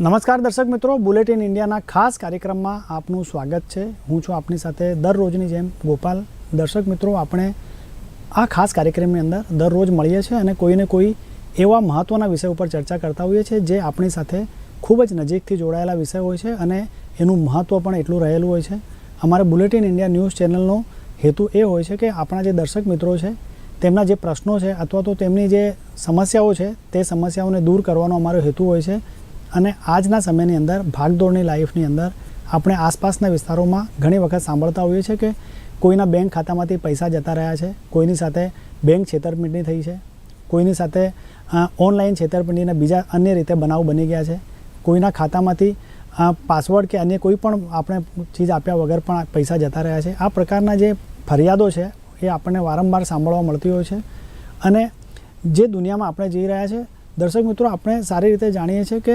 નમસ્કાર દર્શક મિત્રો, બુલેટિન ઇન્ડિયાના ખાસ કાર્યક્રમમાં આપનું સ્વાગત છે. હું છું આપની સાથે દરરોજની જેમ ગોપાલ. દર્શક મિત્રો, આપણે આ ખાસ કાર્યક્રમની અંદર દરરોજ મળીએ છીએ અને કોઈને કોઈ એવા મહત્ત્વના વિષય ઉપર ચર્ચા કરતા હોઈએ છીએ જે આપણી સાથે ખૂબ જ નજીકથી જોડાયેલા વિષય હોય છે અને એનું મહત્ત્વ પણ એટલું રહેલું હોય છે. અમારે બુલેટિન ઇન્ડિયા ન્યૂઝ ચેનલનો હેતુ એ હોય છે કે આપણા જે દર્શક મિત્રો છે, તેમના જે પ્રશ્નો છે અથવા તો તેમની જે સમસ્યાઓ છે, તે સમસ્યાઓને દૂર કરવાનો અમારો હેતુ હોય છે. અને આજના સમયની અંદર, ભાગદોડની લાઈફની અંદર આપણે આસપાસના વિસ્તારોમાં ઘણી વખત સાંભળતા હોઈએ છીએ કે કોઈના બેંક ખાતામાંથી પૈસા જતા રહ્યા છે, કોઈની સાથે બેંક છેતરપિંડી થઈ છે, કોઈની સાથે ઓનલાઈન છેતરપિંડીના બીજા અન્ય રીતે બનાવ બની ગયા છે, કોઈના ખાતામાંથી પાસવર્ડ કે અન્ય કોઈ પણ આપણે ચીજ આપ્યા વગર પણ પૈસા જતા રહ્યા છે. આ પ્રકારના જે ફરિયાદો છે, એ આપણને વારંવાર સાંભળવા મળતી હોય છે. અને જે દુનિયામાં આપણે જઈ રહ્યા છે, દર્શક મિત્રો, આપણે સારી રીતે જાણીએ છીએ કે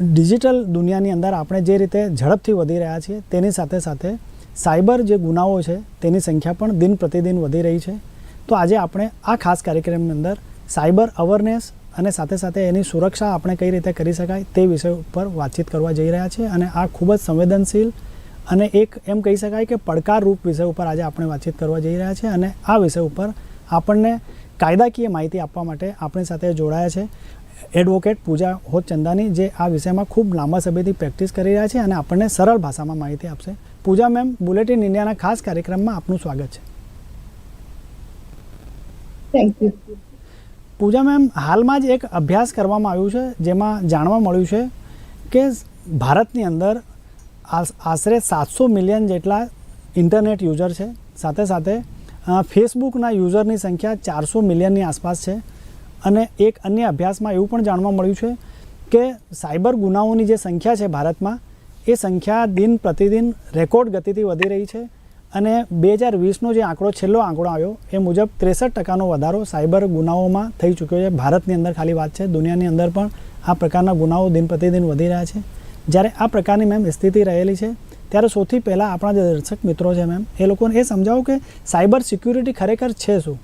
ડિજિટલ દુનિયાની અંદર આપણે જે રીતે ઝડપથી વધી રહ્યા છીએ, તેની સાથે સાથે સાયબર જે ગુનાઓ છે, તેની સંખ્યા પણ દિન પ્રતિદિન વધી રહી છે. તો આજે આપણે આ ખાસ કાર્યક્રમની અંદર સાયબર અવેરનેસ અને સાથે સાથે એની સુરક્ષા આપણે કઈ રીતે કરી શકાય તે વિષય ઉપર વાતચીત કરવા જઈ રહ્યા છીએ અને આ ખૂબ જ સંવેદનશીલ અને એક એમ કહી શકાય કે પડકારરૂપ વિષય ઉપર આજે આપણે વાતચીત કરવા જઈ રહ્યા છીએ અને આ વિષય ઉપર આપણને કાયદાકીય માહિતી આપવા માટે આપણી સાથે જોડાયા છે. એડવોકેટ પૂજા હોત ચંદાની જે આ વિષયમાં ખૂબ લાંબા સમયથી પ્રેક્ટિસ કરી રહ્યા છે અને આપણને સરળ ભાષામાં માહિતી આપશે. પૂજા મેમ બુલેટિન ઇન્ડિયાના ખાસ કાર્યક્રમમાં આપનું સ્વાગત છે. થેન્ક યુ પૂજા મેમ હાલમાં જ એક અભ્યાસ કરવામાં આવ્યું છે જેમાં જાણવા મળ્યું છે કે ભારતની અંદર આશરે સાતસો મિલિયન જેટલા ઇન્ટરનેટ યુઝર છે. સાથે સાથે ફેસબુકના યુઝરની સંખ્યા ચારસો મિલિયનની આસપાસ છે. અને એક અન્ય અભ્યાસમાં એવું પણ જાણવા મળ્યું છે કે સાયબર ગુનાઓની જે સંખ્યા છે ભારતમાં, એ સંખ્યા દિન પ્રતિદિન રેકોર્ડ ગતિથી વધી રહી છે અને બે હજાર વીસનો જે આંકડો, છેલ્લો આંકડો આવ્યો, એ મુજબ ત્રેસઠ ટકાનો વધારો સાયબર ગુનાઓમાં થઈ ચૂક્યો છે. ભારતની અંદર ખાલી વાત છે, દુનિયાની અંદર પણ આ પ્રકારના ગુનાઓ દિન પ્રતિદિન વધી રહ્યા છે. જ્યારે આ પ્રકારની મેમ સ્થિતિ રહેલી છે, ત્યારે સૌથી પહેલાં આપણા જે દર્શક મિત્રો છે મેમ, એ લોકોને એ સમજાવો કે સાયબર સિક્યુરિટી ખરેખર છે શું?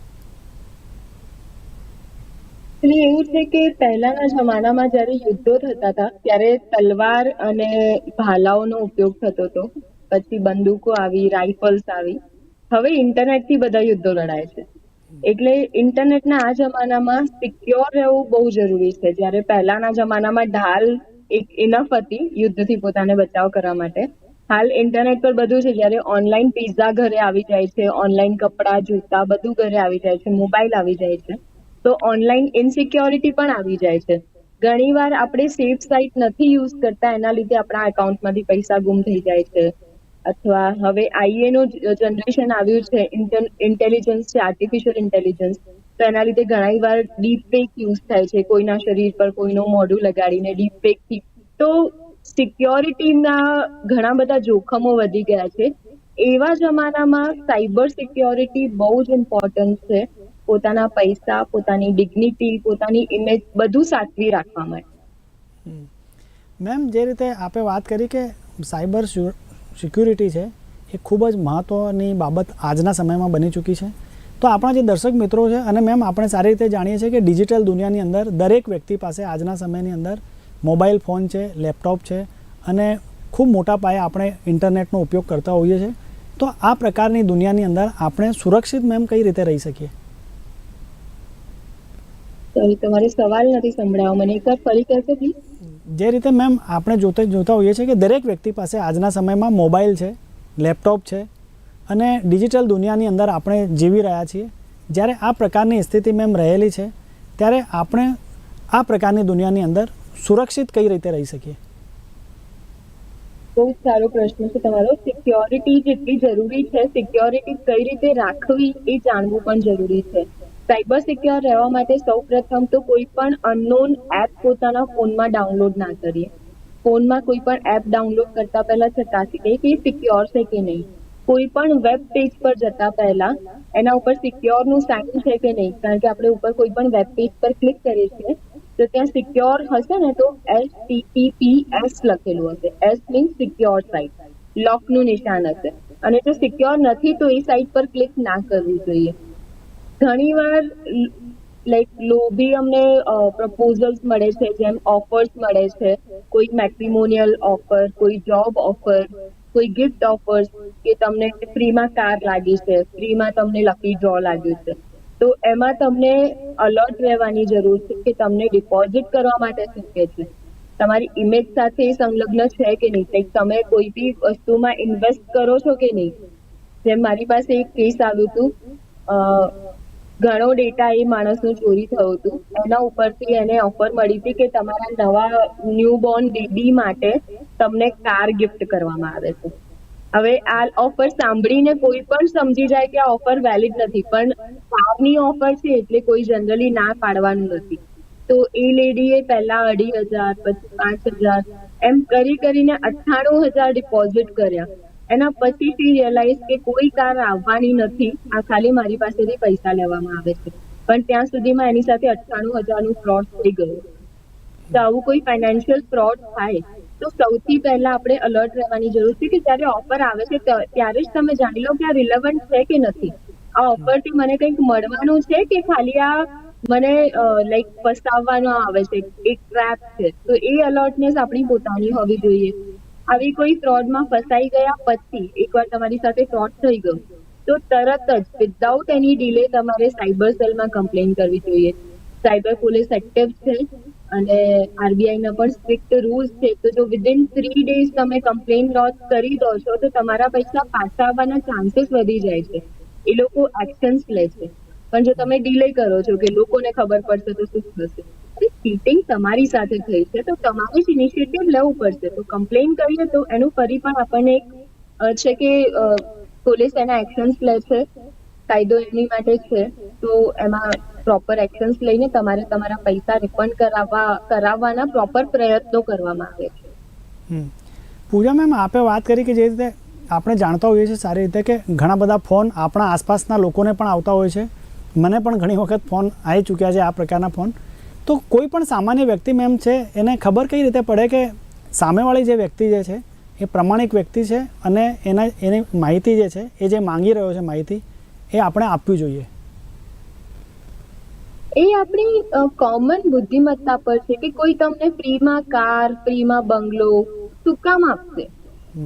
એટલે એવું છે કે પહેલાના જમાનામાં જ્યારે યુદ્ધો થતા હતા, ત્યારે તલવાર અને ભાલાઓનો ઉપયોગ થતો હતો. પછી બંદૂકો આવી, રાઇફલ્સ આવી. હવે ઇન્ટરનેટથી બધા યુદ્ધો લડાય છે. એટલે ઇન્ટરનેટના આ જમાનામાં સિક્યોર રહેવું બહુ જરૂરી છે. જ્યારે પહેલાના જમાનામાં ઢાલ એક ઇનફ હતી યુદ્ધથી પોતાને બચાવ કરવા માટે. હાલ ઇન્ટરનેટ પર બધું છે. જ્યારે ઓનલાઈન પિઝા ઘરે આવી જાય છે, ઓનલાઈન કપડાં, જૂતા બધું ઘરે આવી જાય છે, મોબાઈલ આવી જાય છે. તો ઓનલાઈન ઇનસિક્યોરિટી પણ આવી જાય છે. ઘણીવાર આપણે સેફ સાઇટ નથી યુઝ કરતા, એના લીધે આપણા એકાઉન્ટમાંથી પૈસા ગુમ થઈ જાય છે. અથવા હવે આઈએ નું જનરેશન આવ્યું છે ઇન્ટેલિજન્સ છે આર્ટિફિશિયલ ઇન્ટેલિજન્સ તો એના લીધે ઘણી વાર ડીપ ફેક યુઝ થાય છે, કોઈના શરીર પર કોઈનું મોઢું લગાડીને ડીપ ફેકથી. તો સિક્યોરિટીના ઘણા બધા જોખમો વધી ગયા છે. એવા જમાનામાં સાયબર સિક્યોરિટી બહુ જ ઇમ્પોર્ટન્ટ છે. પોતાના પૈસા, પોતાની ડિગ્નિટી પોતાની ઇમેજ બધું સાચવી રાખવા માટે. મેમ, જે રીતે આપે વાત કરી કે સાયબર સિક્યુરિટી છે, એ ખૂબ જ મહત્ત્વની બાબત આજના સમયમાં બની ચૂકી છે. તો આપણા જે દર્શક મિત્રો છે, અને મેમ, આપણે સારી રીતે જાણીએ છીએ કે ડિજિટલ દુનિયાની અંદર દરેક વ્યક્તિ પાસે આજના સમયની અંદર મોબાઈલ ફોન છે લેપટોપ છે, અને ખૂબ મોટા પાયે આપણે ઇન્ટરનેટનો ઉપયોગ કરતા હોઈએ છીએ. તો આ પ્રકારની દુનિયાની અંદર આપણે સુરક્ષિત મેમ કઈ રીતે રહી શકીએ? સોરી તમારો સવાલ નથી સંભળાવો. મને એકવાર ફરી કહેશો પ્લીઝ જે રીતે મેમ આપણે જોતે જોતા હોઈએ છીએ કે દરેક વ્યક્તિ પાસે આજના સમયમાં મોબાઈલ છે લેપટોપ છે અને ડિજિટલ દુનિયાની અંદર આપણે જીવી રહ્યા છીએ. જ્યારે આ પ્રકારની સ્થિતિ મેમ રહેલી છે ત્યારે આપણે આ પ્રકારની દુનિયાની અંદર સુરક્ષિત કઈ રીતે રહી શકીએ? બહુ જ સારો પ્રશ્ન છે તમારો. સિક્યોરિટી જેટલી જરૂરી છે સિક્યોરિટી કઈ રીતે રાખવી એ જાણવું પણ જરૂરી છે. સાયબર સિક્યોર રહેવા માટે સૌપ્રથમ તો કોઈ પણ અનનોન એપ પોતાના ફોનમાં ડાઉનલોડ ના કરીએ. ફોનમાં કોઈ પણ એપ ડાઉનલોડ કરતા પહેલા ચકાસી લઈએ કે સિક્યોર છે કે નહીં. કોઈ પણ વેબ પેજ પર જતા પહેલા એના ઉપર સિક્યોરનું સાઇન છે કે નહીં. કારણ કે આપણે ઉપર કોઈ પણ વેબ પેજ પર ક્લિક કરીએ છીએ, તો ત્યાં સિક્યોર હશે ને તો એસ ટીટીપી એસ લખેલું હશે. S means secure site. લોકનું નિશાન હશે. અને જો સિક્યોર નથી તો એ સાઇટ પર ક્લિક ના કરવું જોઈએ. ઘણીવાર લાઈક લોભી અમને પ્રપોઝલ્સ મળે છે, જેમ ઓફર્સ મળે છે. કોઈ મેટ્રિમોનિયલ ઓફર કોઈ જોબ ઓફર કોઈ ગિફ્ટ ઓફર્સ કે તમને ફ્રીમાં કાર લાગી છે, ફ્રીમાં તમને લકી ડ્રો લાગ્યું છે. તો એમાં તમને અલર્ટ રહેવાની જરૂર છે કે તમને ડિપોઝિટ કરવા માટે શું કહે છે. તમારી ઇમેજ સાથે સંલગ્ન છે કે નહીં? લાઈક તમે કોઈ બી વસ્તુમાં ઇન્વેસ્ટ કરો છો કે નહીં? જેમ મારી પાસે એક કેસ આવ્યું હતું. ઘણો ડેટા એ માણસનું ચોરી થયું હતું. એના ઉપરથી એને ઓફર મળી હતી કે તમારા નવા ન્યૂબોર્ન બેબી માટે તમને કાર ગિફ્ટ કરવામાં આવે છે. હવે આ ઓફર સાંભળીને કોઈ પણ સમજી જાય કે આ ઓફર વેલિડ નથી, પણ કારની ઓફર છે એટલે કોઈ જનરલી ના પાડવાનું નથી. તો એ લેડીએ પહેલા અઢી હજાર, પછી પાંચ હજાર, એમ કરી કરીને અઠ્ઠાણું હજાર ડિપોઝિટ કર્યા. એના પછીથી રિયલાઇઝ કે કોઈ કાર આવવાની નથી. આ ખાલી મારી પાસેથી પૈસા લેવામાં આવે છે. પણ ત્યાં સુધીમાં એની સાથે અઠ્ઠાણું હજારનું ફ્રોડ થઈ ગયું. તો આવું કોઈ ફાઇનાન્શિયલ ફ્રોડ થાય. તો સૌથી પહેલા આપણે અલર્ટ રહેવાની જરૂર છે કે જ્યારે ઓફર આવે છે ત્યારે જ તમે જાણી લો કે આ રિલેવન્ટ છે કે નથી. આ ઓફરથી મને કંઈક મળવાનું છે કે ખાલી આ મને લાઈક ફસાવવાનો આવે છે? એક ટ્રેપ છે. તો એ અલર્ટનેસ આપણી પોતાની હોવી જોઈએ. આવી કોઈ ફ્રોડમાં ફસાઈ ગયા પછી એકવાર તમારી સાથે ફ્રોડ થઈ ગયું, તો તરત જ વિધાઉટ એની ડિલે તમારે સાયબર સેલમાં કમ્પ્લેન કરવી જોઈએ. સાયબર પોલીસ એક્ટિવ છે અને આરબીઆઈ ના પણ સ્ટ્રિક્ટ રૂલ્સ છે. તો જો વિધિન થ્રી ડેઝ તમે કમ્પ્લેન લોન્ચ કરી દો છો, તો તમારા પૈસા પાછા આવવાના ચાન્સીસ વધી જાય છે. એ લોકો એક્શન્સ લે છે. પણ જો તમે ડિલે કરો છો કે લોકોને ખબર પડશે તો શું થશે? ચીટિંગ તમારી સાથે થઈ છે, તો તમારે જ ઇનિશિયેટિવ લેવું પડશે. તો કમ્પ્લેન કરીએ તો એનું ફરી પણ આપણને એક છે કે પોલીસ એના એક્શન્સ લે છે, કાયદો એમની માટે છે. તો એમાં પ્રોપર એક્શન્સ લઈને તમારે તમારા પૈસા રિફંડ કરાવવા, કરાવવાના પ્રોપર પ્રયત્નો કરવામાં આવે છે. પૂજા મેમ, આપે વાત કરી કે જે રીતે આપણે જાણતા હોઈએ છીએ સારી રીતે કે ઘણા બધા ફોન આપણા આસપાસના લોકોને પણ આવતા હોય છે. મને પણ ઘણી વખત ફોન આવી ચૂક્યા છે આ પ્રકારના ફોન. તો કોઈ પણ સામાન્ય વ્યક્તિ મેમ છે, એને ખબર કઈ રીતે પડે કે સામેવાળી જે વ્યક્તિ જે છે, એ પ્રમાણિક વ્યક્તિ છે અને એના, એની માહિતી જે છે, એ જે માંગી રહ્યો છે માહિતી, એ આપણે આપવી જોઈએ. એ આપણી કોમન બુદ્ધિમત્તા પર છે કે કોઈ તમને ફ્રીમાં કાર, ફ્રીમાં બંગલો, શું કામ આપશે?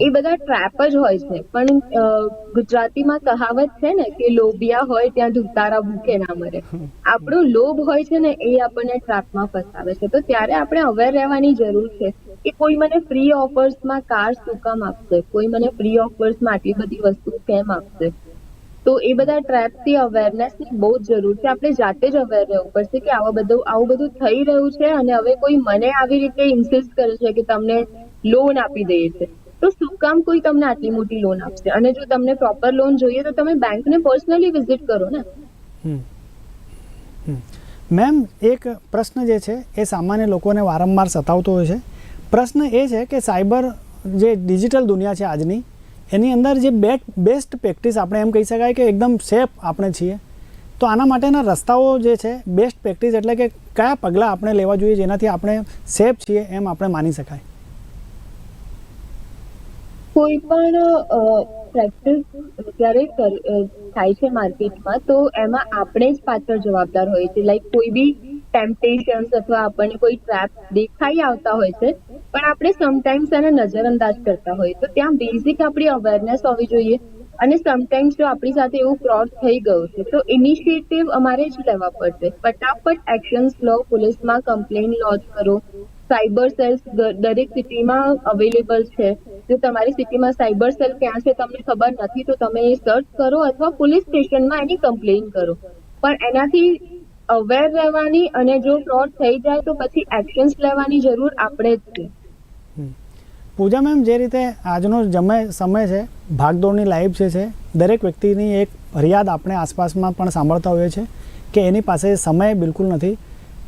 એ બધા ટ્રેપ જ હોય છે. પણ ગુજરાતીમાં કહાવત છે ને કે લોભિયા હોય ત્યાં ધુતારા ભૂખે ના મરે. આપણો લોભ હોય છે ને એ આપણને ટ્રેપમાં ફસાવે છે. તો ત્યારે આપણે અવેર રહેવાની જરૂર છે કે કોઈ મને ફ્રી ઓફર્સમાં કાર શું કામ આપશે? કોઈ મને ફ્રી ઓફર્સમાં આટલી બધી વસ્તુ કેમ આપશે? તો એ બધા ટ્રેપથી અવેરનેસની બહુ જ જરૂર છે. આપણે જાતે જ અવેર રહેવું પડશે કે આવા બધું, આવું બધું થઈ રહ્યું છે અને હવે કોઈ મને આવી રીતે ઇન્સિસ્ટ કરે છે કે તમને લોન આપી દઈએ છે. તો શું કામ કોઈ તમને આટલી મોટી લોન આપશે? અને જો તમને પ્રોપર લોન જોઈએ તો તમે બેંકને પર્સનલી વિઝિટ કરો ને. મેમ એક પ્રશ્ન જે છે, એ સામાન્ય લોકોને વારંવાર સતાવતો હોય છે. પ્રશ્ન એ છે કે સાયબર જે ડિજિટલ દુનિયા છે આજની, એની અંદર જે બેટ બેસ્ટ પ્રેક્ટિસ આપણે એમ કહી શકાય કે એકદમ સેફ આપણે છીએ. તો આના માટેના રસ્તાઓ જે છે બેસ્ટ પ્રેક્ટિસ એટલે કે કયા પગલાં આપણે લેવા જોઈએ જેનાથી આપણે સેફ છીએ એમ આપણે માની શકાય. કોઈ પણ પ્રેક્ટિસ જ્યારે થાય છે માર્કેટમાં તો એમાં આપણે જ પાછળ જવાબદાર હોય છે. લાઈક કોઈ બી ટેમ્પટેશન્સ અથવા આપણને કોઈ ટ્રેપ દેખાઈ આવતા હોય છે, પણ આપણે સમટાઈમ્સ એને નજરઅંદાજ કરતા હોય. તો ત્યાં બેઝિક આપણી અવેરનેસ હોવી જોઈએ અને સમટાઈમ્સ જો આપણી સાથે એવું ફ્રોડ થઈ ગયું છે, તો ઇનિશિયેટિવ અમારે જ લેવા પડશે. ફટાફટ એક્શન્સ લો પોલીસમાં કમ્પ્લેન લોન્ચ કરો સાયબર સેલ્સ દરેક સિટીમાં અવેલેબલ છે. જો તમારી સિટીમાં સાયબર સેલ ક્યાં છે તમને ખબર નથી, તો તમે એ સર્ચ કરો અથવા પોલીસ સ્ટેશનમાં એની કમ્પ્લેન કરો. પણ એનાથી અવેર રહેવાની અને જો ફ્રોડ થઈ જાય તો પછી એક્શન્સ લેવાની જરૂર આપણે જ છે. પૂજા મેમ, જે રીતે આજનો જમે, સમય છે, ભાગદોડની લાઈફ જે છે, દરેક વ્યક્તિની એક ફરિયાદ આપણે આસપાસમાં પણ સાંભળતા હોઈએ છીએ કે એની પાસે સમય બિલકુલ નથી.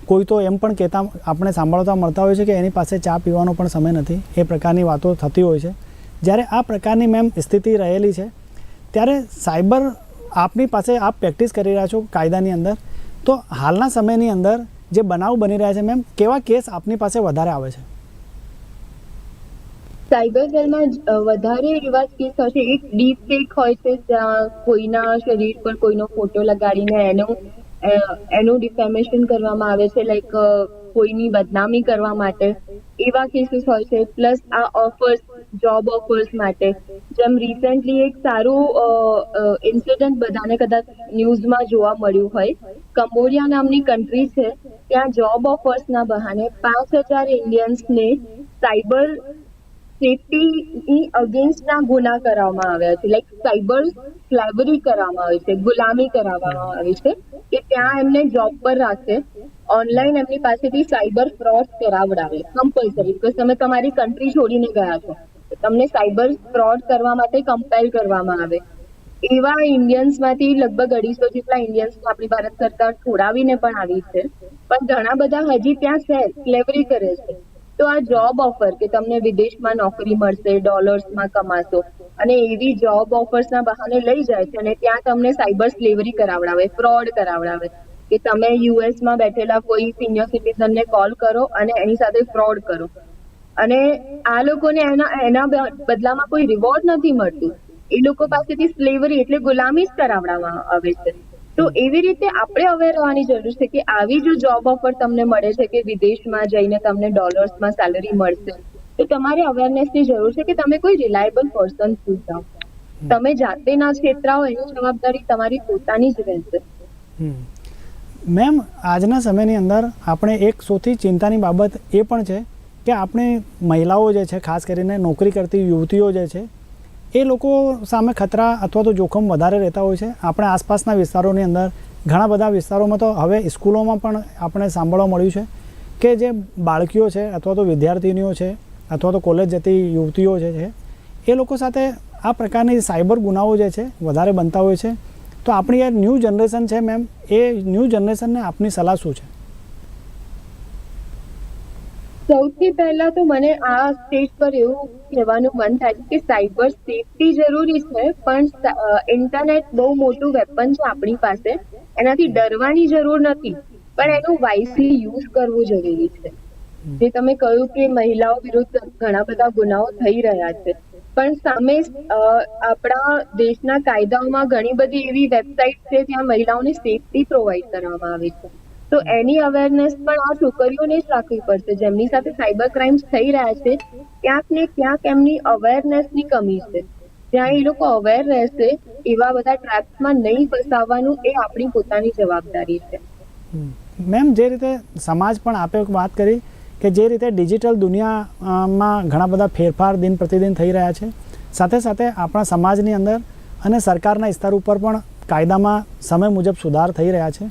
કોઈ તો એમ પણ કહેતા, આપણે સાંભળતા મળતા હોય છે કે એની પાસે ચા પીવાનો પણ સમય નથી. એ પ્રકારની વાતો થતી હોય છે. જ્યારે આ પ્રકારની મેમ સ્થિતિ રહેલી છે, ત્યારે સાયબર આપની પાસે આપ પ્રેક્ટિસ કરી રહ્યા છો કાયદાની અંદર, તો હાલના સમયની અંદર જે બનાવ બની રહ્યા છે મેમ, કેવા કેસ આપની પાસે વધારે આવે છે? સાયબર સેલમાં વધારે એવા કેસ હોય છે એક ડીપ ફેક હોય છે, જ્યાં કોઈના શરીર પર કોઈનો ફોટો લગાડીને એનો એનું ડિફેમેશન કરવામાં આવે છે લાઈક કોઈની બદનામી કરવા માટે. એવા કેસીસ હોય છે પ્લસ આ ઓફર્સ જોબ ઓફર્સ માટે. જેમ રિસેન્ટલી એક સારું ઇન્સિડન્ટ બધાને કદાચ ન્યૂઝમાં જોવા મળ્યું હોય. કંબોડિયા નામની કન્ટ્રી છે, ત્યાં જોબ ઓફર્સના બહાને પાંચ હજાર ઇન્ડિયન્સને સાયબર સેફટીની અગેન્સ્ટના ગુના કરવામાં આવ્યા છે. લાઈક સાયબર સ્લેવરી કરવામાં આવી છે, ગુલામી કરાવવામાં આવી છે, કે ત્યાં એમને જોબ પર રાખે ઓનલાઈન એમની પાસેથી સાયબર ફ્રોડ કરાવડાવે કમ્પલસરી બીકોઝ તમે તમારી કન્ટ્રી છોડીને ગયા છો. તમને સાયબર ફ્રોડ કરવા માટે કમ્પેલ કરવામાં આવે. એવા ઇન્ડિયન્સમાંથી લગભગ અઢીસો જેટલા ઇન્ડિયન્સ આપણી ભારત સરકાર છોડાવીને પણ આવી છે. પણ ઘણા બધા હજી ત્યાં સ્લેવરી કરે છે. તો આ જોબ ઓફર કે તમને વિદેશમાં નોકરી મળશે ડોલર્સમાં કમાશો અને એવી જોબ ઓફર્સના બહાને લઈ જાય છે અને ત્યાં તમને સાયબર સ્લેવરી કરાવડાવે ફ્રોડ કરાવડાવે. કે તમે યુએસમાં બેઠેલા કોઈ સિનિયર સિટીઝનને કોલ કરો અને એની સાથે ફ્રોડ કરો. અને આ લોકોને એના એના બદલામાં કોઈ રિવોર્ડ નથી મળતું. એ લોકો પાસેથી સ્લેવરી એટલે ગુલામી જ કરાવડાવવામાં આવે છે. તો એવી રીતે આપણે અવેર રહેવાની જરૂર છે કે આવી જો જોબ ઓફર તમને મળે છે કે વિદેશમાં જઈને તમને ડોલર્સમાં સેલરી મળશે, તો તમારે અવેરનેસની જરૂર છે કે તમે કોઈ રિલાયબલ પર્સન જાઓ તમે જાતે ના છેતરાઓ એની જવાબદારી તમારી પોતાની જ રહેશે. મેમ, આજના સમયની અંદર આપણે એક સૌથી ચિંતાની બાબત એ પણ છે કે આપણે મહિલાઓ જે છે, ખાસ કરીને નોકરી કરતી યુવતીઓ જે છે એ લોકો સામે ખતરા અથવા તો જોખમ વધારે રહેતા હોય છે. આપણે આસપાસના વિસ્તારોની અંદર ઘણા બધા વિસ્તારોમાં તો હવે સ્કૂલોમાં પણ આપણે સાંભળવા મળ્યું છે કે જે બાળકીઓ છે અથવા તો વિદ્યાર્થીનીઓ છે અથવા તો કોલેજ જતી યુવતીઓ જે છે, એ લોકો સાથે આ પ્રકારની સાયબર ગુનાઓ જે છે વધારે બનતા હોય છે. તો આપણી આ ન્યૂ જનરેશન છે, મેમ, એ ન્યૂ જનરેશનને આપની સલાહ શું છે? સૌથી પહેલા તો મને આ સ્ટેજ પર એવું કહેવાનું મન થાય છે કે સાયબર સેફટી જરૂરી છે, પણ ઇન્ટરનેટ બહુ મોટું વેપન છે આપણી પાસે. એનાથી ડરવાની જરૂર નથી, પણ એનું વાઇસલી યુઝ કરવું જરૂરી છે. જે તમે કહ્યું કે મહિલાઓ વિરુદ્ધ ઘણા બધા ગુનાઓ થઈ રહ્યા છે. પણ સામે આપણા દેશના કાયદાઓમાં ઘણી બધી એવી વેબસાઇટ છે જ્યાં મહિલાઓને સેફટી પ્રોવાઈડ કરવામાં આવે છે. તો એની અવેરનેસ પણ આ છોકરીઓને જ રાખવી પડશે. જેમની સાથે સાયબર ક્રાઇમ્સ થઈ રહ્યા છે, ક્યાંક ને ક્યાંક એમની અવેરનેસની કમી છે. જ્યાં એ લોકો અવેર રહેશે, એવા બધા ટ્રેપ્સમાં નહીં ફસાવવાનું એ આપણી પોતાની જવાબદારી છે. મેમ, જે રીતે સમાજ પણ આપે વાત કરી કે જે રીતે ડિજિટલ દુનિયામાં ઘણા બધા ફેરફાર દિન પ્રતિદિન થઈ રહ્યા છે, સાથે સાથે આપણા સમાજની અંદર અને સરકારના સ્તર ઉપર પણ કાયદામાં સમય મુજબ સુધાર થઈ રહ્યા છે.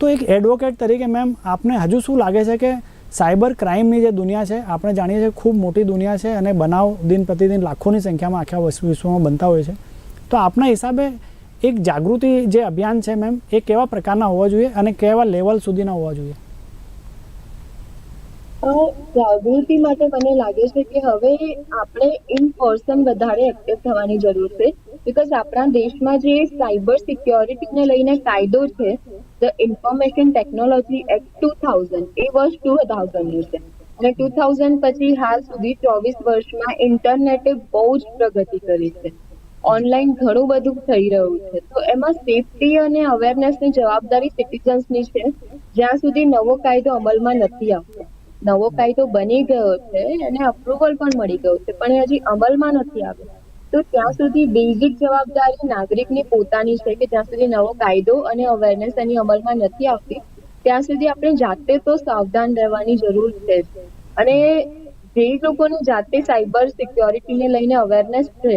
તો એક એડવોકેટ તરીકે મેમ આપને હજુ શું લાગે છે કે સાયબર ક્રાઇમની જે દુનિયા છે, આપણે જાણીએ છીએ ખૂબ મોટી દુનિયા છે અને બનાવ દિન પ્રતિદિન લાખોની સંખ્યામાં આખા વિશ્વ- વિશ્વમાં બનતા હોય છે. તો આપના હિસાબે એક જાગૃતિ જે અભિયાન છે મેમ એ કેવા પ્રકારના હોવા જોઈએ અને કેવા લેવલ સુધીના હોવા જોઈએ? જાગૃતિ માટે મને લાગે છે કે હવે આપણે ઇન પર્સન વધારે એક્ટિવ થવાની જરૂર છે. બીકોઝ આપણા દેશમાં જે સાયબર સિક્યોરિટીને લઈને કાયદો છે the information technology act two thousand એ વર્ષ ટુ થાઉઝન્ડનું છે. અને ટુ થાઉઝન્ડ પછી હાલ સુધી ચોવીસ વર્ષમાં ઇન્ટરનેટે બહુ જ પ્રગતિ કરી છે. ઓનલાઈન ઘણું બધું થઈ રહ્યું છે. તો એમાં સેફટી અને અવેરનેસની જવાબદારી સિટીઝન્સની છે. જ્યાં સુધી નવો કાયદો અમલમાં નથી આવતો. નવો કાયદો બની ગયો છે અને અપ્રુવલ પણ મળી ગયું છે, પણ હજી અમલમાં નથી આવ્યો. તો ત્યાં સુધી બેઝિક જવાબદારી નાગરિકની પોતાની છે કે જ્યાં સુધી નવો કાયદો અને અવેરનેસ એની અમલમાં નથી આવતી, ત્યાં સુધી આપણે જાતે તો સાવધાન રહેવાની જરૂર છે અને જે લોકોને જાતે સાયબર સિક્યોરિટીને લઈને અવેરનેસ છે,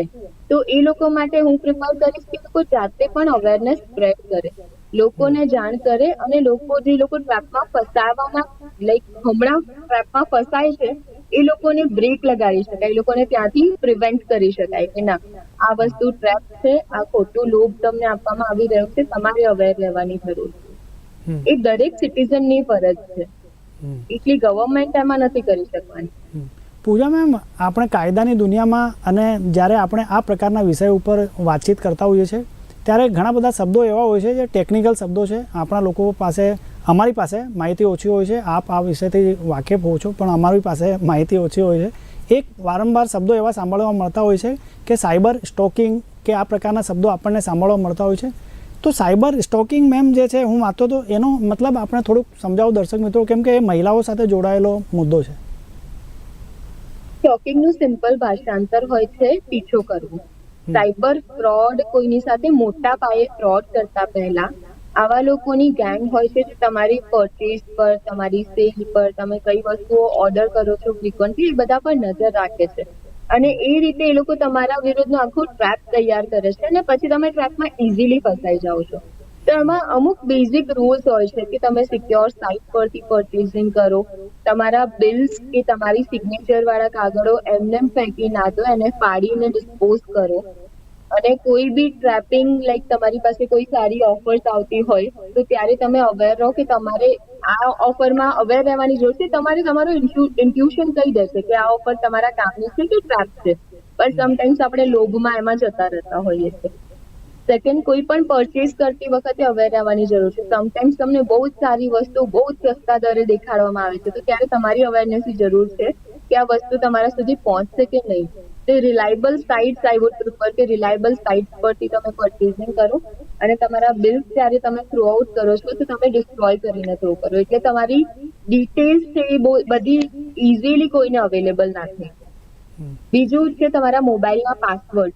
તો એ લોકો માટે હું પ્રિફર કરીશ કે લોકો જાતે પણ અવેરનેસ સ્પ્રેડ કરે. લોકોને જાણ કરે અને લોકો જે લોકો ટ્રેપમાં ફસાવામાં લાઈક હમણાં ટ્રેપમાં ફસાય છે એ લોકોને બ્રેક લગાડી શકાય એ લોકોને ત્યાંથી પ્રિવેન્ટ કરી શકાય કે ના. આ વસ્તુ ટ્રેપ છે આ ખોટું લોભ તમને આપવામાં આવી રહ્યું છે તમારે અવેર રહેવાની જરૂર છે. એ દરેક સિટીઝનની ફરજ છે. એટલી ગવર્મેન્ટ એમાં નથી કરી શકવાની. પૂજા મેમ આપણે કાયદાની દુનિયામાં અને જ્યારે આપણે આ પ્રકારના વિષય ઉપર વાતચીત કરતા હોઈએ છીએ ત્યારે ઘણા બધા શબ્દો એવા હોય છે જે ટેકનિકલ શબ્દો છે. આપણા લોકો પાસે, અમારી પાસે માહિતી ઓછી હોય છે. આપ આ વિષયથી વાકેફ હો છો, પણ અમારી પાસે માહિતી ઓછી હોય છે. એક વારંવાર શબ્દો એવા સાંભળવા મળતા હોય છે કે સાયબર સ્ટોકિંગ કે આ પ્રકારના શબ્દો આપણને સાંભળવા મળતા હોય છે. તો સાયબર સ્ટોકિંગ મેમ જે છે, હું વાંચતો હતો એનો મતલબ આપણે થોડુંક સમજાવો દર્શક મિત્રો, કેમ કે એ મહિલાઓ સાથે જોડાયેલો મુદ્દો છે. સ્ટોકિંગનું સિમ્પલ ભાષાંતર હોય છે, પીછો કરવો. સાયબર ફ્રોડ કોઈની સાથે મોટા પાયે ફ્રોડ કરતા પહેલા, આવા લોકોની ગેંગ હોય છે જે તમારી પરચેસ પર, તમારી સેલ પર, તમે કઈ વસ્તુઓ ઓર્ડર કરો છો ફ્રિકવન્ટલી એ બધા પર નજર રાખે છે. અને એ રીતે એ લોકો તમારા વિરુદ્ધનો આખો ટ્રેક તૈયાર કરે છે અને પછી તમે ટ્રેકમાં ઇઝીલી ફસાઈ જાઓ છો. એમાં અમુક બેઝિક રૂલ્સ હોય છે કે તમે સિક્યોર સાઇટ પરથી પરચેઝિંગ કરો. તમારા બિલ્સ કે તમારી સિગ્નેચર વાળા કાગળો એમને ફેંકી ના દો, એને ફાડીને ડિસ્પોઝ કરો. અને કોઈ બી ટ્રેપિંગ લાઈક તમારી પાસે કોઈ સારી ઓફર્સ આવતી હોય, તો ત્યારે તમે અવેર રહો કે તમારે આ ઓફરમાં અવેર રહેવાની જરૂર છે. તમારે તમારું ઇન્ટ્યુશન કહી દેશે કે આ ઓફર તમારા કામની છે કે ટ્રેપ છે. પણ સમટાઈમ્સ આપણે લોભમાં એમાં જતા રહેતા હોઈએ છીએ. સેકન્ડ કોઈ પણ પરચેસ કરતી વખતે અવેર રહેવાની જરૂર છે. સમટાઈમ્સ તમને બહુ જ સારી વસ્તુ બહુ જ સસ્તા દરે દેખાડવામાં આવે છે. તો ત્યારે તમારી અવેરનેસની જરૂર છે કે આ વસ્તુ તમારા સુધી પહોંચશે કે નહીં. તે reliable sites I would prefer કે રિલાયબલ સાઇટ્સ પરથી તમે પરચેઝિંગ કરો અને તમારા બિલ્સ જ્યારે તમે થ્રુ આઉટ કરો છો તો તમે ડિસ્ટ્રોય કરીને થ્રો કરો. એટલે તમારી ડિટેલ્સ છે એ બધી ઇઝીલી કોઈને અવેલેબલ ના થાય. બીજું છે તમારા મોબાઈલમાં પાસવર્ડ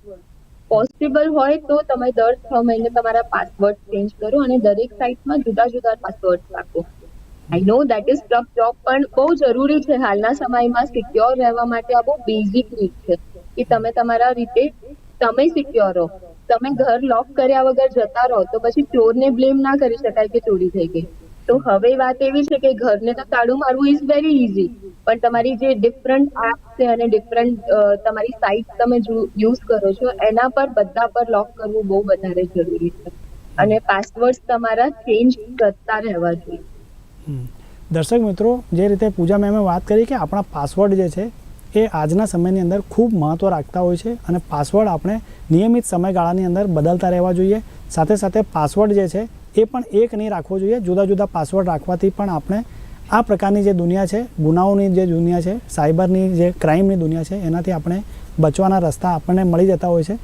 પોસિબલ હોય તો તમે દર છ મહિને તમારા પાસવર્ડ ચેન્જ કરો અને દરેક સાઇટમાં જુદા જુદા પાસવર્ડ રાખો. I know that is tough job પણ બહુ જરૂરી છે. હાલના સમયમાં સિક્યોર રહેવા માટે આ બહુ બેઝિક નીડ છે કે તમે તમારા રીતે તમે સિક્યોર રહો. તમે ઘર લોક કર્યા વગર જતા રહો તો પછી ચોરને બ્લેમ ના કરી શકાય કે ચોરી થઈ ગઈ. તો હવે વાત એવી છે કે ઘરને તો તાળું મારવું ઇઝ વેરી ઇઝી પણ તમારી જે ડિફરન્ટ એપ છે અને ડિફરન્ટ તમારી સાઇટ તમે યુઝ કરો છો, એના પર બધા પર લોક કરવું બહુ વધારે જરૂરી છે. અને પાસવર્ડ તમારા ચેન્જ કરતા રહેવા જોઈએ. દર્શક મિત્રો, જે રીતે પૂજા મેમે વાત કરી કે આપણા પાસવર્ડ જે છે, એ આજના સમયની અંદર ખૂબ મહત્ત્વ રાખતા હોય છે અને પાસવર્ડ આપણે નિયમિત સમયગાળાની અંદર બદલતા રહેવા જોઈએ. સાથે સાથે પાસવર્ડ જે છે એ પણ એક નહીં રાખવો જોઈએ. જુદા જુદા પાસવર્ડ રાખવાથી પણ આપણે આ પ્રકારની જે દુનિયા છે ગુનાઓની જે દુનિયા છે સાયબરની જે ક્રાઇમની દુનિયા છે એનાથી આપણે બચવાના રસ્તા આપણને મળી જતા હોય છે.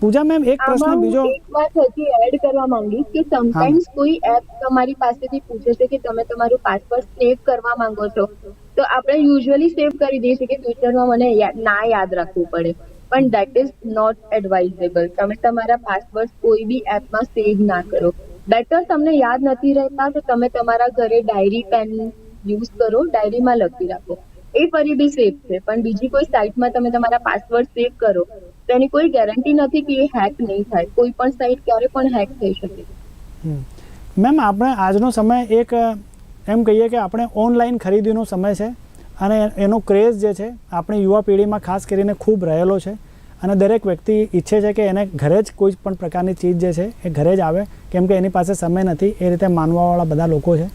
પૂજા મેમ એક પ્રશ્ન બીજો વાત હજી એડ કરવા માંગીશ કે સમટાઈમ્સ કોઈ એપ તમારી પાસેથી પૂછે છે કે તમે તમારું પાસવર્ડ સેવ કરવા માંગો છો. તો આપણે યુઝ્યુઅલી સેવ કરી દઈએ છીએ કે ફ્યુચરમાં મને ના યાદ રાખવું પડે. પણ દેટ ઇઝ નોટ એડવાઇઝેબલ તમે તમારા પાસવર્ડ કોઈ બી એપમાં સેવ ના કરો. બેટર તમને યાદ નથી રહેતા તો તમે તમારા ઘરે ડાયરી પેન યુઝ કરો ડાયરીમાં લખી રાખો. એ ફરી બી સેફ છે. પણ બીજી કોઈ સાઇટમાં તમે તમારા પાસવર્ડ સેવ કરો, તો એની કોઈ ગેરંટી નથી કે એ હેક નહીં થાય. કોઈ પણ સાઇટ ક્યારે પણ હેક થઈ શકે. મેમ આપણે આજનો સમય એક, એમ કહીએ કે આપણે ઓનલાઈન ખરીદીનો સમય છે. અને એનો ક્રેઝ જે છે, આપણી યુવા પેઢીમાં ખાસ કરીને ખૂબ રહેલો છે. અને દરેક વ્યક્તિ ઈચ્છે છે કે એને ઘરે જ કોઈ પણ પ્રકારની ચીજ જે છે, એ ઘરે જ આવે. કેમ કે એની પાસે સમય નથી, એ રીતે માનવાવાળા બધા લોકો છે.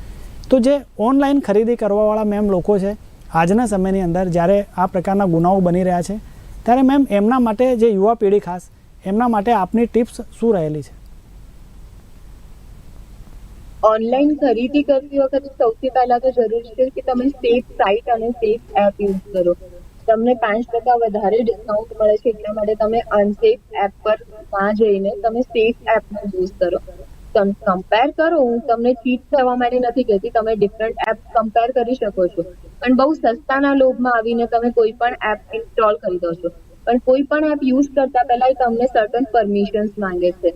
તો જે ઓનલાઈન ખરીદી કરવાવાળા મેમ લોકો છે, આજના સમયની અંદર જ્યારે આ પ્રકારના ગુનાઓ બની રહ્યા છે, ત્યારે મેમ એમના માટે જે યુવા પેઢી ખાસ, એમના માટે આપની ટિપ્સ શું રહેલી છે? ઓનલાઈન ખરીદી કરતી વખતે સૌથી પહેલા તો જરૂરી છે કે તમે સેફ સાઇટ અને સેફ એપ યુઝ કરો. તમને પાંચ ટકા વધારે ડિસ્કાઉન્ટ મળે છે, એટલા માટે તમે અનસેફ એપ પર ના જઈને તમે સેફ એપનો યુઝ કરો. કમ્પેર કરો, હું તમને ચીટ થવા માટે નથી કહેતી, તમે ડિફરન્ટ એપ કમ્પેર કરી શકો છો. પણ બહુ સસ્તાના લોભમાં આવીને તમે કોઈ પણ એપ ઇન્સ્ટોલ કરી દો છો. પણ કોઈ પણ એપ યુઝ કરતા પહેલા એ તમને સર્ટન પરમિશન્સ માંગે છે.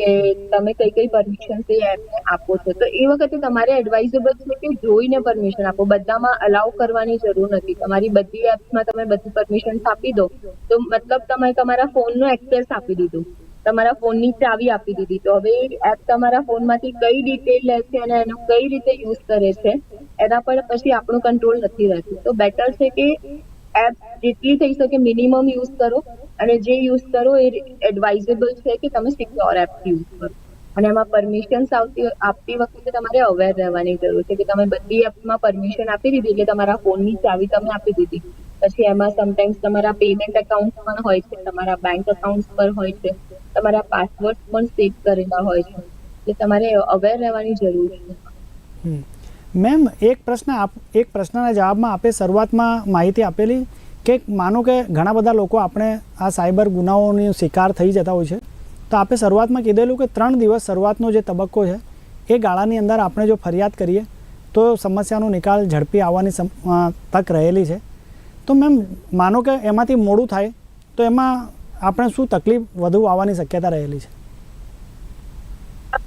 કે તમે કઈ કઈ પરમિશન છે એપને આપો છો. તો એ વખતે તમારે એડવાઇઝેબલ છે કે જોઈને પરમિશન આપો. બધામાં અલાઉ કરવાની જરૂર નથી. તમારી બધી એપ્સમાં તમે બધી પરમિશન આપી દો. તો મતલબ તમે તમારા ફોનનો એક્સેસ આપી દીધું. તમારા ફોનની ચાવી આપી દીધી. તો હવે એપ તમારા ફોનમાંથી કઈ ડિટેલ લે છે અને એનો કઈ રીતે યુઝ કરે છે, એના પર પછી આપણું કંટ્રોલ નથી રહેતું. તો બેટર છે કે એપ જેટલી થઈ શકે મિનિમમ યુઝ કરો. અને જે યુઝ કરો એ એડવાઇઝેબલ છે કે તમે સિક્યોર એપ યુઝ કરો. અને એમાં પરમિશન્સ આવતી આપતી વખતે તમારે અવેર રહેવાની જરૂર છે કે તમે બધી એપમાં પરમિશન આપી દીધી એટલે તમારા ફોનની ચાવી તમે આપી દીધી. પછી એમાં સમટાઈમ્સ તમારા પેમેન્ટ એકાઉન્ટ પણ હોય છે, તમારા બેંક એકાઉન્ટ પર હોય છે, તમારા પાસવર્ડ પણ સેવ કરેલા હોય છે. એટલે તમારે અવેર રહેવાની જરૂર છે. મેમ, એક પ્રશ્ન આપ, એક પ્રશ્નના જવાબમાં આપે શરૂઆતમાં માહિતી આપેલી? કે માનો કે ઘણા બધા લોકો આપણે આ સાયબર ગુનાઓની શિકાર થઈ જતા હોય છે, તો આપણે શરૂઆતમાં કીધેલું કે ત્રણ દિવસ શરૂઆતનો જે તબક્કો છે, એ ગાળાની અંદર આપણે જો ફરિયાદ કરીએ, તો સમસ્યાનો નિકાલ ઝડપી આવવાની તક રહેલી છે. તો મેમ, માનો કે એમાંથી મોડું થાય, તો એમાં આપણે શું તકલીફ વધુ આવવાની શક્યતા રહેલી છે?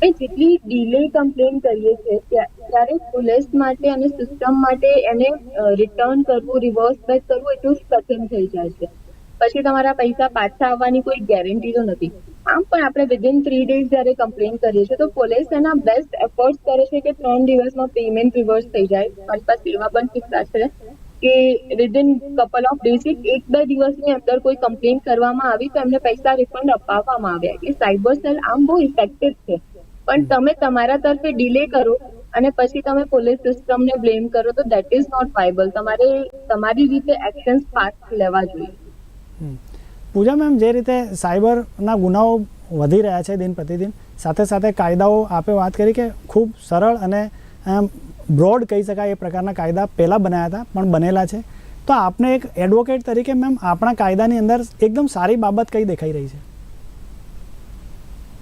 આપણે જેટલી ડીલે કમ્પ્લેન કરીએ છીએ ત્યારે પોલીસ માટે અને સિસ્ટમ માટે એને રિટર્ન કરવું રિવર્સ બેક કરવું એટલું જ કઠિન થઈ જાય છે. પછી તમારા પૈસા પાછા આવવાની કોઈ ગેરંટી તો નથી. આમ પણ આપણે વિધિન થ્રી ડેઝ જ્યારે કમ્પ્લેન કરીએ છીએ, તો પોલીસ એના બેસ્ટ એફર્ટ્સ કરે છે કે ત્રણ દિવસમાં પેમેન્ટ રિવર્સ થઈ જાય. મારી પાસે એવા પણ કિસ્સા છે કે વિધિન કપલ ઓફ ડેઝ એક બે દિવસની અંદર કોઈ કમ્પ્લેન કરવામાં આવી તો એમને પૈસા રિફંડ અપાવવામાં આવ્યા. એટલે સાયબર સેલ આમ બહુ ઇફેક્ટિવ છે. પણ તમે તમારા તરફે ડિલે કરો અને પછી તમે પોલીસ સિસ્ટમને બ્લેમ કરો તો દેટ ઇઝ નોટ વાયબલ તમારે તમારી રીતે એક્શન્સ ફાસ્ટ લેવા જોઈએ. પૂજા મેમ જે રીતે સાયબરના ગુનાઓ વધી રહ્યા છે દિન પ્રતિદિન સાથે સાથે કાયદાઓ આપે વાત કરી કે ખૂબ સરળ અને બ્રોડ કહી શકાય એ પ્રકારના કાયદા પહેલાં બનાવ્યા હતા પણ બનેલા છે. તો આપને એક એડવોકેટ તરીકે મેમ આપણા કાયદાની અંદર એકદમ સારી બાબત કઈ દેખાઈ રહી છે?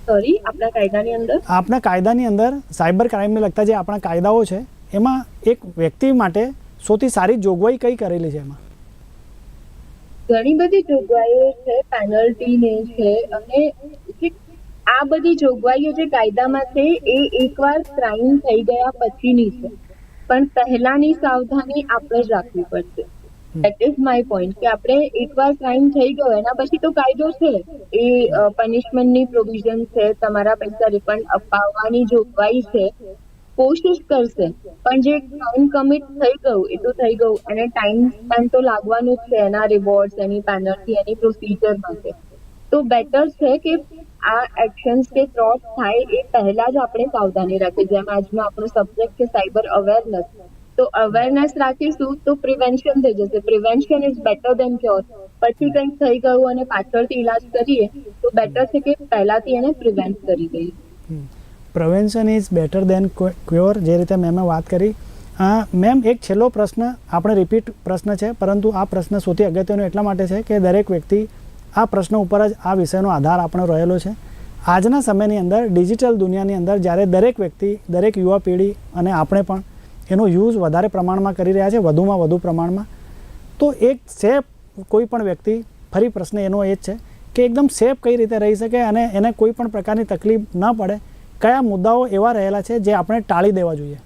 સોરી આપણા કાયદાની અંદર? આપણા કાયદાની અંદર સાયબર ક્રાઇમને લગતા જે આપણા કાયદાઓ છે એમાં એક વ્યક્તિ માટે સૌથી સારી જોગવાઈ કઈ કરેલી છે એમાં? ઘણી બધી જોગવાઈઓ છે પેનલ્ટી ને છે અને આ બધી જોગવાઈઓ જે કાયદામાં છે એ એકવાર ક્રાઇમ થઈ ગયા પછીની છે. પણ પહેલાની સાવધાની આપણે જ રાખવી પડશે. દેટ ઇઝ માય પોઈન્ટ કે આપણે એકવાર ક્રાઇમ થઈ ગયો, એના પછી તો કાયદો છે. એ પનિશમેન્ટની પ્રોવિઝન છે, તમારા પૈસા રિફંડ અપાવવાની જોગવાઈ છે, કોશિશ કરશે. પણ જે ક્રાઇમ કમિટ થઈ ગયું, એ તો થઈ ગયું. અને ટાઈમ સ્પેન તો લાગવાનું જ છે, એના રિવોર્ડ એની પેનલ્ટી એની પ્રોસિજર માટે. તો બેટર છે કે આ એક્શન્સ કે થ્રોટ થાય એ પહેલા જ આપણે સાવધાની રાખીએ. જેમ આજનો આપણો સબ્જેક્ટ છે સાયબર અવેરનેસ તો અવેરનેસ રાખીશું તો પ્રિવેન્શન થઈ જશે. Prevention is better than cure પછી કંઈક થઈ ગયું અને પાછળથી ઈલાજ કરીએ, તો બેટર છે કે પહેલાથી એને પ્રિવેન્ટ કરી દઈએ. Prevention is better than cure જે રીતે મેમે વાત કરી. મેમ, એક છેલ્લો પ્રશ્ન, આપણે રિપીટ પ્રશ્ન છે, પરંતુ આ પ્રશ્ન સૌથી અગત્યનો એટલા માટે છે કે દરેક વ્યક્તિ આ પ્રશ્ન ઉપર જ આ વિષયનો આધાર આપણો રહેલો છે. આજના સમયની અંદર ડિજિટલ દુનિયાની અંદર જ્યારે દરેક વ્યક્તિ, દરેક યુવા પેઢી અને આપણે પણ એનો યુઝ વધારે પ્રમાણમાં કરી રહ્યા છે વધુમાં વધુ પ્રમાણમાં. તો એક સેફ કોઈ પણ વ્યક્તિ ફરી પ્રશ્ન એનો એ જ છે કે એકદમ સેફ કઈ રીતે રહી શકે અને એને કોઈ પણ પ્રકારની તકલીફ ન પડે કયા મુદ્દાઓ એવા રહેલા છે જે આપણે ટાળી દેવા જોઈએ?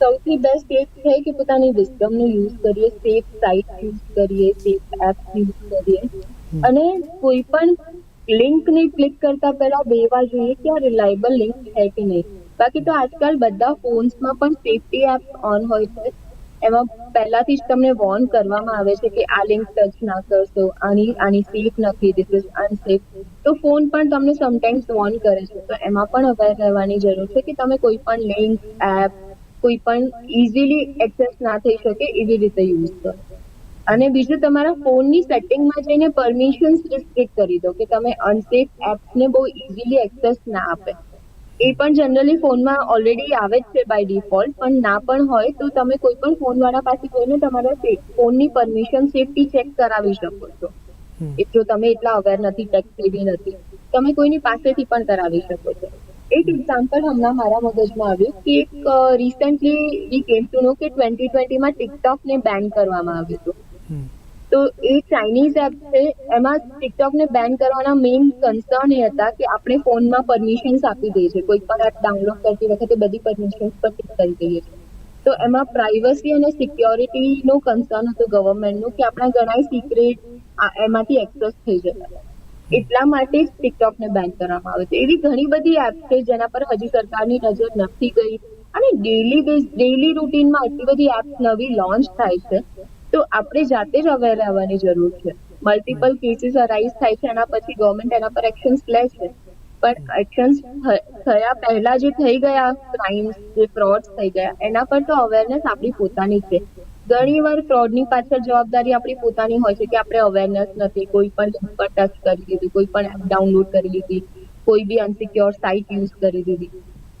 સૌથી બેસ્ટ એ છે કે પોતાની વિઝડમનો યુઝ કરીએ સેફ સાઇટ યુઝ કરીએ સેફ એપ યુઝ કરીએ. અને કોઈ પણ લિંકને ક્લિક કરતા પહેલા બે વાર જોઈએ કે આ રિલાયબલ લિંક છે કે નહીં. બાકી તો આજકાલ બધા ફોન્સમાં પણ સેફટી એપ ઓન હોય છે. એમાં પહેલાથી જ તમને વોર્ન કરવામાં આવે છે કે આ લિંક ટચ ના કરશો, આની આની સેફ નથી ધીસ ઇઝ અનસેફ તો ફોન પણ તમને સમટાઈમ્સ વોર્ન કરે છે. તો એમાં પણ અવેર રહેવાની જરૂર છે કે તમે કોઈ પણ લિંક એપ કોઈ પણ ઇઝીલી એક્સેસ ના થઈ શકે એવી રીતે યુઝ કરો. અને બીજું, તમારા ફોનની સેટિંગમાં જઈને પરમિશન્સ રિસ્ટ્રિક્ટ કરી દો કે તમે અનસેફ એપ્સને બહુ ઇઝીલી એક્સેસ ના આપે. એ પણ જનરલી ફોનમાં ઓલરેડી આવે જ છે બાય ડિફોલ્ટ પણ ના પણ હોય તો તમે કોઈ પણ ફોનવાળા પાસે જઈને તમારા ફોનની પરમિશન સેફટી ચેક કરાવી શકો છો. જો તમે એટલા અવેર નથી ટેક સેવી નથી તમે કોઈની પાસેથી પણ કરાવી શકો છો એક એક્ઝામ્પલ હમણાં મારા મગજમાં આવ્યું કે એક રિસેન્ટલી વી કેમ ટુ નો કે ટ્વેન્ટી ટ્વેન્ટીમાં ટિકટોકને બેન કરવામાં આવ્યું હતું. તો એ ચાઇનીઝ એપ છે, એમાં ટિકટોકને બેન કરવાના મેઇન કન્સર્ન એ હતા કે આપણે ફોનમાં પરમિશન્સ આપી દઈએ છીએ. કોઈ પણ એપ ડાઉનલોડ કરતી વખતે બધી પરમિશન્સ પર ટિક કરી દઈએ છીએ. તો એમાં પ્રાઇવસી અને સિક્યોરિટીનો કન્સર્ન હતો ગવર્મેન્ટનું કે આપણા ઘણા સિક્રેટ એમાંથી એક્સેસ થઈ જતા એટલા માટે જ ટિકટોકને બેન કરવામાં આવે છે. એવી ઘણી બધી એપ છે જેના પર હજી સરકારની નજર નથી ગઈ. અને ડેલી બેઝ ડેલી રૂટીનમાં એટલી બધી એપ નવી લોન્ચ થાય છે. તો આપણે જાતે જ અવેર રહેવાની જરૂર છે. મલ્ટિપલ કેસીસ અરાઇઝ થાય છે, એના પછી ગવર્મેન્ટ એના પર એક્શન્સ લે છે. પણ એક્શન્સ થયા પહેલા જે થઈ ગયા ક્રાઇમ્સ જે ફ્રોડ થઈ ગયા, એના પર તો અવેરનેસ આપણી પોતાની છે. ઘણી વાર ફ્રોડની પાછળ જવાબદારી આપણી પોતાની હોય છે કે આપણે અવેરનેસ નથી, કોઈ પણ પર ટચ કરી દીધી કોઈ પણ એપ ડાઉનલોડ કરી લીધી, કોઈ બી અનસિક્યોર સાઇટ યુઝ કરી દીધી.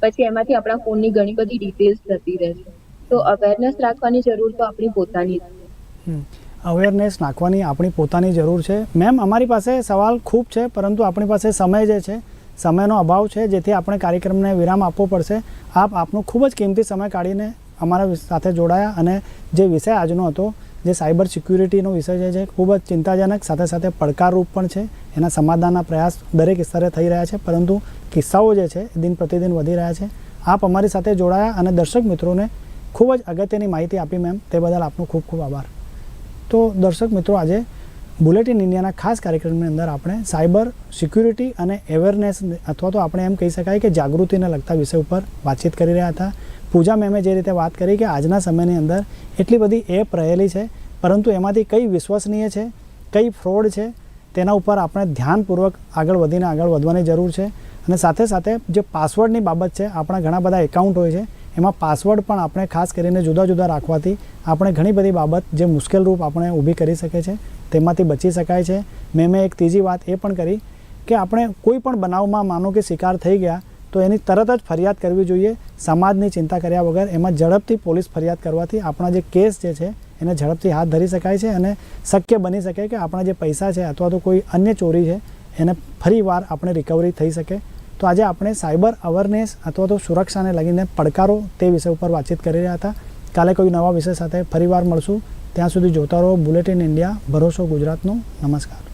પછી એમાંથી આપણા ફોનની ઘણી બધી ડિટેલ્સ થતી રહે છે. તો અવેરનેસ રાખવાની જરૂર તો આપણી પોતાની છે. અવેરનેસ નાખવાની આપણી પોતાની જરૂર છે. મેમ અમારી પાસે સવાલ ખૂબ છે, પરંતુ આપણી પાસે સમય જે છે, સમયનો અભાવ છે, જેથી આપણે કાર્યક્રમને વિરામ આપવો પડશે. આપ આપનો ખૂબ જ કિંમતી સમય કાઢીને અમારા સાથે જોડાયા અને જે વિષય આજનો હતો, જે સાયબર સિક્યુરિટીનો વિષય જે છે ખૂબ જ ચિંતાજનક, સાથે સાથે પડકારરૂપ પણ છે, એના સમાધાનના પ્રયાસ દરેક સ્તરે થઈ રહ્યા છે, પરંતુ કિસ્સાઓ જે છે, દિન પ્રતિદિન વધી રહ્યા છે. આપ અમારી સાથે જોડાયા અને દર્શક મિત્રોને ખૂબ જ અગત્યની માહિતી આપી મેમ તે બદલ આપનો ખૂબ ખૂબ આભાર. તો દર્શક મિત્રો, આજે બુલેટિન ઇન્ડિયાના ખાસ કાર્યક્રમની અંદર આપણે સાયબર સિક્યુરિટી અને અવેરનેસ અથવા તો આપણે એમ કહી શકાય કે જાગૃતિને લગતા વિષય ઉપર વાતચીત કરી રહ્યા હતા. પૂજા મેમે જે રીતે વાત કરી કે આજના સમયની અંદર એટલી બધી એપ રહેલી છે, પરંતુ એમાંથી કઈ વિશ્વસનીય છે, કઈ ફ્રોડ છે, તેના ઉપર આપણે ધ્યાનપૂર્વક આગળ વધીને આગળ વધવાની જરૂર છે. અને સાથે સાથે જે પાસવર્ડની બાબત છે, આપણા ઘણા બધા એકાઉન્ટ હોય છે એમાં પાસવર્ડ પણ આપણે ખાસ કરીને જુદા જુદા રાખવાથી આપણે ઘણી બધી બાબત જે મુશ્કેલ રૂપ આપણે ઊભી કરી શકે છે, તેમાંથી બચી શકાય છે. મેં મેં એક ત્રીજી વાત એ પણ કરી કે આપણે કોઈ પણ બનાવમાં માનો કે શિકાર થઈ ગયા, તો એની તરત જ ફરિયાદ કરવી જોઈએ. સમાજની ચિંતા કર્યા વગર એમાં ઝડપથી પોલીસ ફરિયાદ કરવાથી આપણા જે કેસ જે છે, એને ઝડપથી હાથ ધરી શકાય છે અને શક્ય બની શકે કે આપણા જે પૈસા છે અથવા તો કોઈ અન્ય ચોરી છે, એને ફરી વાર આપણે રિકવરી થઈ શકે. તો આજે આપણે સાયબર અવેરનેસ અથવા તો સુરક્ષાને લગીને પડકારો તે વિષય ઉપર વાતચીત કરી રહ્યા હતા. કાલે કોઈ નવા વિષય સાથે ફરીવાર મળશું. ત્યાં સુધી જોતા રહો બુલેટિન ઇન્ડિયા ભરોસો ગુજરાતનું. નમસ્કાર.